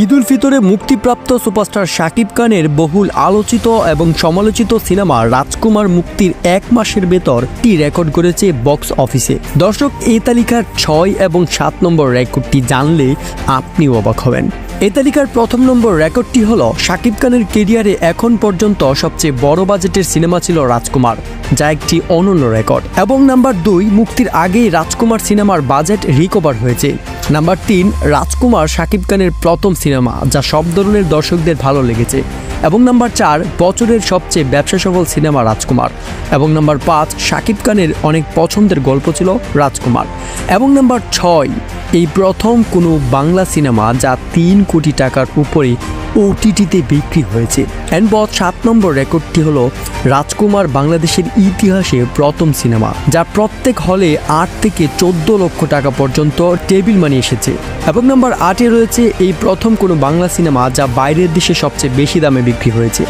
ঈদুল ফিতরে মুক্তিপ্রাপ্ত সুপারস্টার শাকিব খানের বহুল আলোচিত এবং সমালোচিত সিনেমা রাজকুমার মুক্তির এক মাসের ভেতর টি রেকর্ড করেছে বক্স অফিসে। দর্শক, এই তালিকার ছয় এবং সাত নম্বর রেকর্ডটি জানলে আপনি অবাক হবেন। এই তালিকার প্রথম নম্বর রেকর্ডটি হল শাকিব খানের কেরিয়ারে এখন পর্যন্ত সবচেয়ে বড় বাজেটের সিনেমা ছিল রাজকুমার, যা একটি অনন্য রেকর্ড। এবং নাম্বার দুই, মুক্তির আগেই রাজকুমার সিনেমার বাজেট রিকভার হয়েছে। নাম্বার তিন, রাজকুমার শাকিব খানের প্রথম সিনেমা, যা সব ধরনের দর্শকদের ভালো লেগেছে। এবং নাম্বার চার, বছরের সবচেয়ে ব্যবসা সফল সিনেমা রাজকুমার। এবং নাম্বার পাঁচ, শাকিব খানের অনেক পছন্দের গল্প ছিল রাজকুমার। এবং নাম্বার ছয় এই প্রথম কোনো বাংলা সিনেমা যা তিন কোটি টাকার উপরে ওটিটিতে বিক্রি হয়েছে। এনবদ সাত নম্বর রেকর্ডটি হলো রাজকুমার বাংলাদেশের ইতিহাসে প্রথম সিনেমা, যা প্রত্যেক হলে আট থেকে চোদ্দ লক্ষ টাকা পর্যন্ত টেবিল মানি এসেছে। এবং নাম্বার আটে রয়েছে এই প্রথম কোনো বাংলা সিনেমা যা বাইরের দেশে সবচেয়ে বেশি দামে বিক্রি হয়েছে।